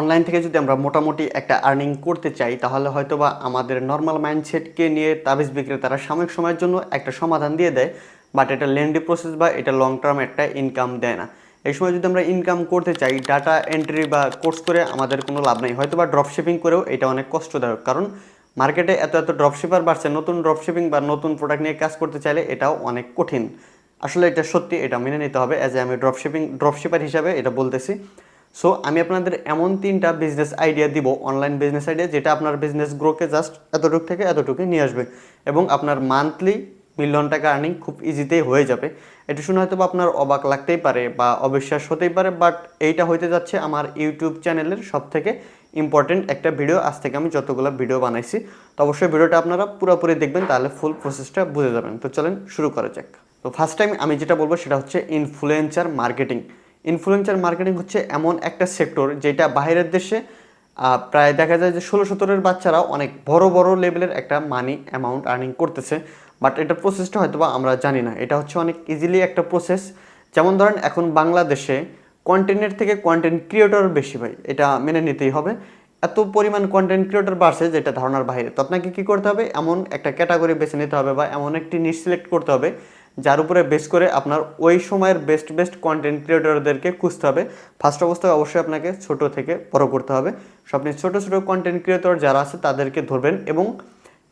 Online থেকে যদি আমরা মোটামুটি একটা আর্নিং করতে চাই, তাহলে হয়তো বা আমাদের নর্মাল মাইন্ডসেটকে নিয়ে তাবিজ বিক্রেতারা সাময়িক সময়ের জন্য একটা সমাধান দিয়ে দেয় বাট এটা লেন্ডি প্রসেস বা এটা লং টার্ম একটা ইনকাম দেয় না। এই সময় যদি আমরা ইনকাম করতে চাই ডাটা এন্ট্রি বা কোর্স করে আমাদের কোনো লাভ নেই। হয়তো বা ড্রপ শিপিং করেও এটা অনেক কষ্টদায়ক, কারণ মার্কেটে এত এত ড্রপ শিপার বাড়ছে, নতুন ড্রপ শিপিং বা নতুন প্রোডাক্ট নিয়ে কাজ করতে চাইলে এটাও অনেক কঠিন। আসলে এটা সত্যি, এটা মেনে নিতে হবে। অ্যাজ এ আমি ড্রপ ড্রপশিপার ড্রপ হিসাবে এটা বলতেছি। সো আমি আপনাদের এমন তিনটা বিজনেস আইডিয়া দিব অনলাইন বিজনেস আইডিয়া যেটা আপনার বিজনেস গ্রোকে জাস্ট এতটুকু থেকে এতটুকু নিয়ে আসবে। এবং আপনার মান্থলি মিলিয়ন টাকা আর্নিং খুব ইজিতেই হয়ে যাবে। এটা শুনে হয়তো আপনার অবাক লাগতেই পারে বা অবিশ্বাস হতেই পারে বাট এইটা হইতে যাচ্ছে আমার ইউটিউব চ্যানেলের সব থেকে ইম্পর্টেন্ট একটা ভিডিও আজ থেকে আমি যতগুলো ভিডিও বানাইছি, তো অবশ্যই ভিডিওটা আপনারা পুরোপুরি দেখবেন, তাহলে ফুল প্রসেসটা বুঝে যাবেন। তো চলেন শুরু করা যাক। তো ফার্স্ট টাইম আমি যেটা বলব, সেটা হচ্ছে ইনফ্লুয়েন্সার মার্কেটিং ইনফ্লুয়েন্সার মার্কেটিং হচ্ছে এমন একটা সেক্টর যেটা বাইরের দেশে প্রায় দেখা যায় যে ষোলো সতেরোর বাচ্চারা অনেক বড় বড় লেভেলের একটা মানি অ্যামাউন্ট আর্নিং করতেছে। বাট এটার প্রসেসটা হয়তো বা আমরা জানি না। এটা হচ্ছে অনেক ইজিলি একটা প্রসেস যেমন ধরেন, এখন বাংলাদেশে কন্টেন্টের থেকে কন্টেন্ট ক্রিয়েটর বেশি ভাই। এটা মেনে নিতেই হবে। এত পরিমাণ কন্টেন্ট ক্রিয়েটর বাড়ছে যেটা ধারণার বাইরে। তো আপনাকে কী করতে হবে? এমন একটা ক্যাটাগরি বেছে নিতে হবে বা এমন একটি নিট সিলেক্ট করতে হবে যার উপরে বেস করে আপনার ওই সময়ের বেস্ট বেস্ট কন্টেন্ট ক্রিয়েটরদেরকে খুঁজতে হবে। ফার্স্ট অবস্থায় অবশ্যই আপনাকে ছোট থেকে বড় করতে হবে। সো আপনি ছোটো ছোটো কন্টেন্ট ক্রিয়েটর যারা আছে, তাদেরকে ধরবেন এবং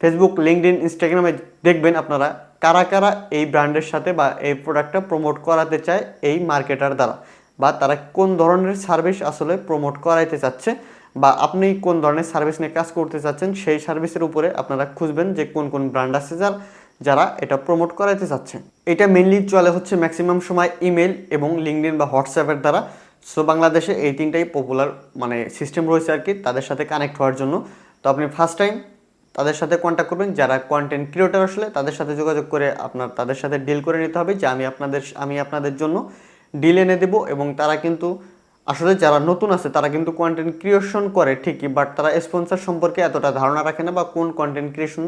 ফেসবুক লিঙ্কডিন ইনস্টাগ্রামে দেখবেন আপনারা কারা কারা এই ব্র্যান্ডের সাথে বা এই প্রোডাক্টটা প্রমোট করাতে চায় এই মার্কেটার দ্বারা বা তারা কোন ধরনের সার্ভিস আসলে প্রমোট করাইতে চাচ্ছে বা আপনি কোন ধরনের সার্ভিস নিয়ে কাজ করতে চাচ্ছেন, সেই সার্ভিসের উপরে আপনারা খুঁজবেন যে কোন কোন ব্র্যান্ড আছে যার। যারা এটা প্রমোট করাইতে চাচ্ছে। এটা মেনলি চলে হচ্ছে ম্যাক্সিমাম সময় ইমেল এবং লিঙ্কডিন বা হোয়াটসঅ্যাপের দ্বারা। সো বাংলাদেশে এই তিনটাই পপুলার মানে সিস্টেম রয়েছে আর কি তাদের সাথে কানেক্ট হওয়ার জন্য। তো আপনি ফার্স্ট টাইম তাদের সাথে কন্ট্যাক্ট করবেন। যারা কন্টেন্ট ক্রিয়েটর আসলে তাদের সাথে যোগাযোগ করে আপনার তাদের সাথে ডিল করে নিতে হবে যে আমি আপনাদের আমি আপনাদের জন্য ডিল এনে দেবো এবং তারা কিন্তু আসলে যারা নতুন আছে তারা কিন্তু কন্টেন্ট ক্রিয়েশন করে ঠিকই বাট তারা স্পন্সর সম্পর্কে এতটা ধারণা রাখে না বা কোন কন্টেন্ট ক্রিয়েশন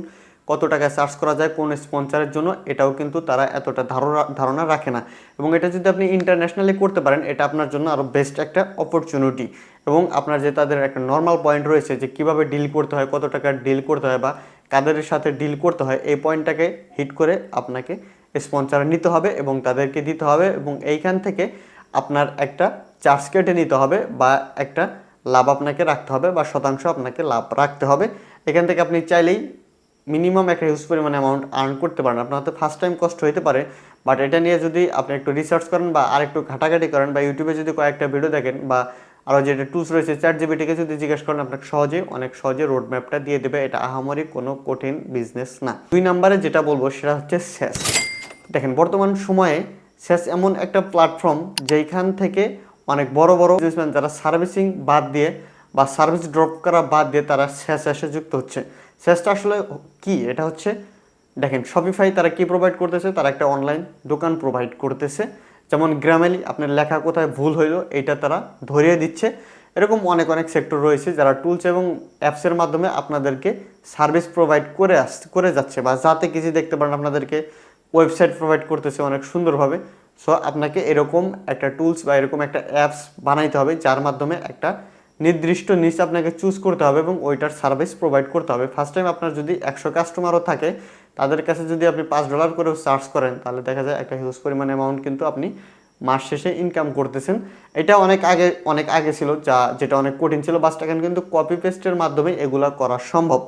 কত টাকা চার্জ করা যায় কোন স্পন্সরের জন্য, এটাও কিন্তু তারা এতটা ধারণা ধারণা রাখে না। এবং এটা যদি আপনি ইন্টারন্যাশনালি করতে পারেন, এটা আপনার জন্য আরও বেস্ট একটা অপরচুনিটি এবং আপনার যে তাদের একটা নর্মাল পয়েন্ট রয়েছে যে কীভাবে ডিল করতে হয়, কত টাকার ডিল করতে হয় বা কাদের সাথে ডিল করতে হয়, এই পয়েন্টটাকে হিট করে আপনাকে স্পন্সর নিতে হবে এবং তাদেরকে দিতে হবে এবং এইখান থেকে আপনার একটা চার্জ কেটে নিতে হবে বা একটা লাভ আপনাকে রাখতে হবে বা শতাংশ আপনাকে লাভ রাখতে হবে। এখান থেকে আপনি চাইলেই মিনিমাম একটা হিউজ পরিমাণ অ্যামাউন্ট আর্ন করতে পারেন। আপনার হয়তো ফার্স্ট টাইম কষ্ট হতে পারে বাট এটা নিয়ে যদি আপনি একটু রিসার্চ করেন বা আর একটু ঘাটাঘাটি করেন বা ইউটিউবে যদি কয়েকটা ভিডিও দেখেন বা আরও যেটা টুলস রয়েছে চ্যাট জিবিটিকে যদি জিজ্ঞেস করেন, আপনাকে সহজে, অনেক সহজে রোড ম্যাপটা দিয়ে দেবে। এটা আহামরি কোনো কঠিন বিজনেস না। দুই নম্বরে যেটা বলব, সেটা হচ্ছে শেষ দেখেন, বর্তমান সময়ে শেষ এমন একটা প্ল্যাটফর্ম যেইখান থেকে অনেক বড় বড় বিজনেসম্যান যারা সার্ভিসিং বাদ দিয়ে বা সার্ভিস ড্রপ করা বাদ দিয়ে তারা শেষ এসে যুক্ত হচ্ছে। শেষটা আসলে কি? এটা হচ্ছে, দেখেন শপিফাই তারা কি প্রোভাইড করতেছে? তারা একটা অনলাইন দোকান প্রোভাইড করতেছে। যেমন গ্রামেলি আপনার লেখা কোথায় ভুল হইল, এটা তারা ধরিয়ে দিচ্ছে। এরকম অনেক অনেক সেক্টর রয়েছে যারা টুলস এবং অ্যাপসের মাধ্যমে আপনাদেরকে সার্ভিস প্রোভাইড করে আস, করে যাচ্ছে বা যাতে কিছু দেখতে পারেন আপনাদেরকে ওয়েবসাইট প্রোভাইড করতেছে অনেক সুন্দরভাবে। সো আপনাকে এরকম একটা টুলস বা এরকম একটা অ্যাপস বানাইতে হবে যার মাধ্যমে একটা নির্দিষ্ট নিচ আপনাকে চুজ করতে হবে এবং ওইটার সার্ভিস প্রোভাইড করতে হবে। ফার্স্ট টাইম আপনার যদি একশো কাস্টমারও থাকে, তাদের কাছে যদি আপনি পাঁচ ডলার করেও চার্জ করেন, তাহলে দেখা যায় একটা হিউজ পরিমাণ অ্যামাউন্ট কিন্তু আপনি মাস শেষে ইনকাম করতেছেন। এটা অনেক আগে অনেক আগে ছিল, যা যেটা অনেক কঠিন ছিল। বাস এখন কিন্তু কপি পেস্টের মাধ্যমে এগুলা করা সম্ভব।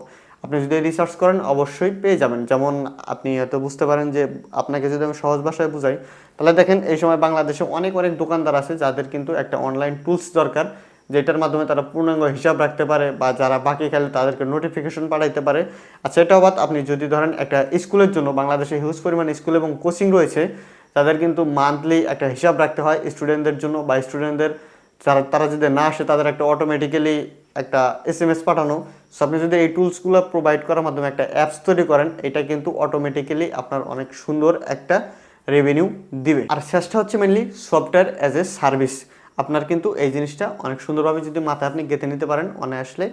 আপনি যদি রিসার্চ করেন, অবশ্যই পেয়ে যাবেন। যেমন আপনি হয়তো বুঝতে পারেন যে আপনাকে যদি আমি সহজ ভাষায় বুঝাই, তাহলে দেখেন এই সময় বাংলাদেশে অনেক অনেক দোকানদার আছে যাদের কিন্তু একটা অনলাইন টুলস দরকার। যেটার মাধ্যমে তারা পূর্ণাঙ্গ হিসাব রাখতে পারে বা যারা বাকি খেলে তাদেরকে নোটিফিকেশন পাঠাইতে পারে। আচ্ছা এটাও বাদ আপনি যদি ধরেন একটা স্কুলের জন্য, বাংলাদেশে হিউজ পরিমাণ স্কুল এবং কোচিং রয়েছে, তাদের কিন্তু মান্থলি একটা হিসাব রাখতে হয় স্টুডেন্টদের জন্য বা স্টুডেন্টদের যারা, তারা যদি না আসে তাদের একটা অটোমেটিক্যালি একটা এস এম এস পাঠানো। সো আপনি যদি এই টুলসগুলো প্রোভাইড করার মাধ্যমে একটা অ্যাপস তৈরি করেন, এটা কিন্তু অটোমেটিক্যালি আপনার অনেক সুন্দর একটা রেভিনিউ দিবে। আর শেষটা হচ্ছে mainly software as a service আপনার কিন্তু এই জিনিসটা অনেক সুন্দরভাবে যদি মাথায় আপনি গেঁথে নিতে পারেন, অনায়াসলে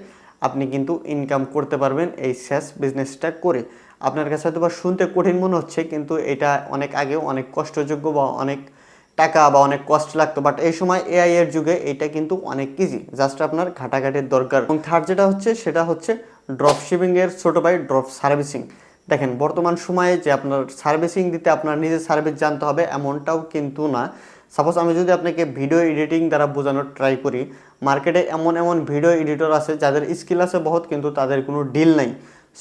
আপনি কিন্তু ইনকাম করতে পারবেন এই শেষ বিজনেসটা করে। আপনার কাছে হয়তো বা শুনতে কঠিন মনে হচ্ছে, কিন্তু এটা অনেক আগেও অনেক কষ্টযোগ্য বা অনেক টাকা বা অনেক কষ্ট লাগতো বাট এই সময় এআই এর যুগে এটা কিন্তু অনেক ইজি জাস্ট আপনার ঘাটাঘাটির দরকার। এবং থার্ড যেটা হচ্ছে, সেটা হচ্ছে ড্রপ শিপিং এর ছোট ভাই ড্রপ সার্ভিসিং দেখেন, বর্তমান সময়ে যে আপনার সার্ভিসিং দিতে আপনার নিজের সার্ভিস জানতে হবে, এমনটাও কিন্তু না। সাপোজ আমি যদি আপনাকে ভিডিও এডিটিং দ্বারা বোঝানোর ট্রাই করি মার্কেটে এমন এমন ভিডিও এডিটর আছে যাদের স্কিল আছে বহুত, কিন্তু তাদের কোনো ডিল নাই।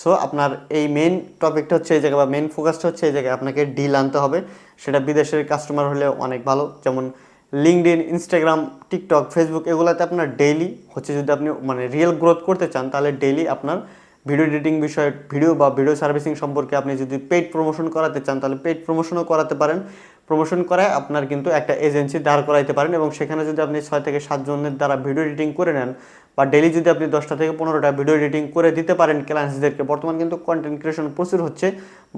সো আপনার এই মেন টপিকটা হচ্ছে এই জায়গায় বা মেন ফোকাসটা হচ্ছে এই জায়গায় আপনাকে ডিল আনতে হবে। সেটা বিদেশের কাস্টমার হলে অনেক ভালো। যেমন লিঙ্কডিন ইনস্টাগ্রাম টিকটক ফেসবুক এগুলোতে আপনার ডেইলি হচ্ছে যদি আপনি মানে রিয়েল গ্রোথ করতে চান, তাহলে ডেইলি আপনার ভিডিও এডিটিং বিষয়ে ভিডিও বা ভিডিও সার্ভিসিং সম্পর্কে আপনি যদি পেইড প্রমোশন করাতে চান, তাহলে পেইড প্রমোশনও করাতে পারেন। প্রমোশন করায় আপনার কিন্তু একটা এজেন্সি দাঁড় করাইতে পারেন এবং সেখানে যদি আপনি ছয় থেকে সাতজনের দ্বারা ভিডিও এডিটিং করে নেন বা ডেলি যদি আপনি দশটা থেকে পনেরোটা ভিডিও এডিটিং করে দিতে পারেন ক্লায়েন্টসদেরকে বর্তমান কিন্তু কন্টেন্ট ক্রিয়েশন প্রচুর হচ্ছে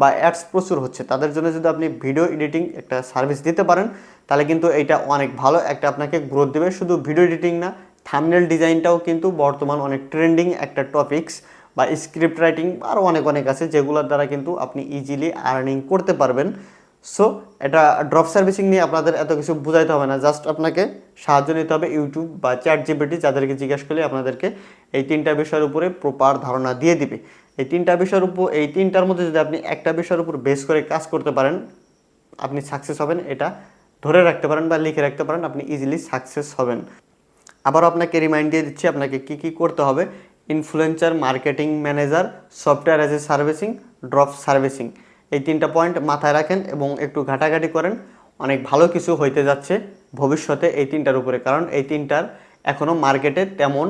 বা অ্যাডস প্রচুর হচ্ছে। তাদের জন্য যদি আপনি ভিডিও এডিটিং একটা সার্ভিস দিতে পারেন, তাহলে কিন্তু এটা অনেক ভালো একটা আপনাকে গ্রোথ দেবে। শুধু ভিডিও এডিটিং না থামনেল ডিজাইনটাও কিন্তু বর্তমান অনেক ট্রেন্ডিং একটা টপিকস বা স্ক্রিপ্ট রাইটিং আরও অনেক অনেক আছে যেগুলোর দ্বারা কিন্তু আপনি ইজিলি আর্নিং করতে পারবেন। সো এটা ড্রপ সার্ভিসিং নিয়ে আপনাদের এত কিছু বোঝাইতে হবে না। জাস্ট আপনাকে সাহায্য নিতে হবে ইউটিউব বা চ্যাট জিপিটি যাদেরকে জিজ্ঞেস করলে আপনাদেরকে এই তিনটা বিষয়ের উপরে প্রপার ধারণা দিয়ে দিবে। এই তিনটা বিষয়ের উপর, এই তিনটার মধ্যে যদি আপনি একটা বিষয়ের উপর বেস করে কাজ করতে পারেন, আপনি সাকসেস হবেন। এটা ধরে রাখতে পারেন বা লিখে রাখতে পারেন, আপনি ইজিলি সাকসেস হবেন। আবারও আপনাকে রিমাইন্ড দিয়ে দিচ্ছি, আপনাকে কি কি করতে হবে? Influencer marketing manager software as a servicing drop servicing এই তিনটা পয়েন্ট মাথায় রাখেন এবং একটু ঘাটাঘাটি করেন। অনেক ভালো কিছু হইতে যাচ্ছে ভবিষ্যতে এই তিনটার উপরে, কারণ এই তিনটার এখনও মার্কেটে তেমন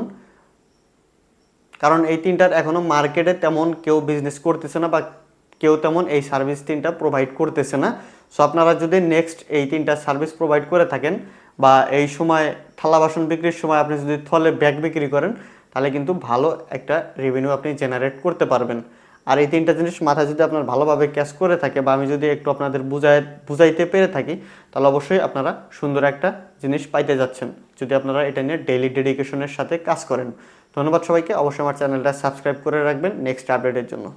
কারণ এই তিনটার এখনও মার্কেটে তেমন কেউ বিজনেস করতেছে না বা কেউ তেমন এই সার্ভিস তিনটা প্রোভাইড করতেছে না। সো আপনারা যদি নেক্সট এই তিনটা সার্ভিস প্রোভাইড করে থাকেন বা এই সময় থালা বাসন বিক্রির সময় আপনি যদি থলে ব্যাগ বিক্রি করেন, তাহলে কিন্তু ভালো একটা রেভিনিউ আপনি জেনারেট করতে পারবেন। আর এই তিনটা জিনিস মাথায় যদি আপনার ভালোভাবে ক্যাচ করে থাকে বা আমি যদি একটু আপনাদের বুঝায় বুঝাইতে পেরে থাকি, তাহলে অবশ্যই আপনারা সুন্দর একটা জিনিস পাইতে যাচ্ছেন যদি আপনারা এটা নিয়ে ডেইলি ডেডিকেশনের সাথে কাজ করেন। ধন্যবাদ সবাইকে। অবশ্যই আমার চ্যানেলটা সাবস্ক্রাইব করে রাখবেন নেক্সট আপডেটের জন্য।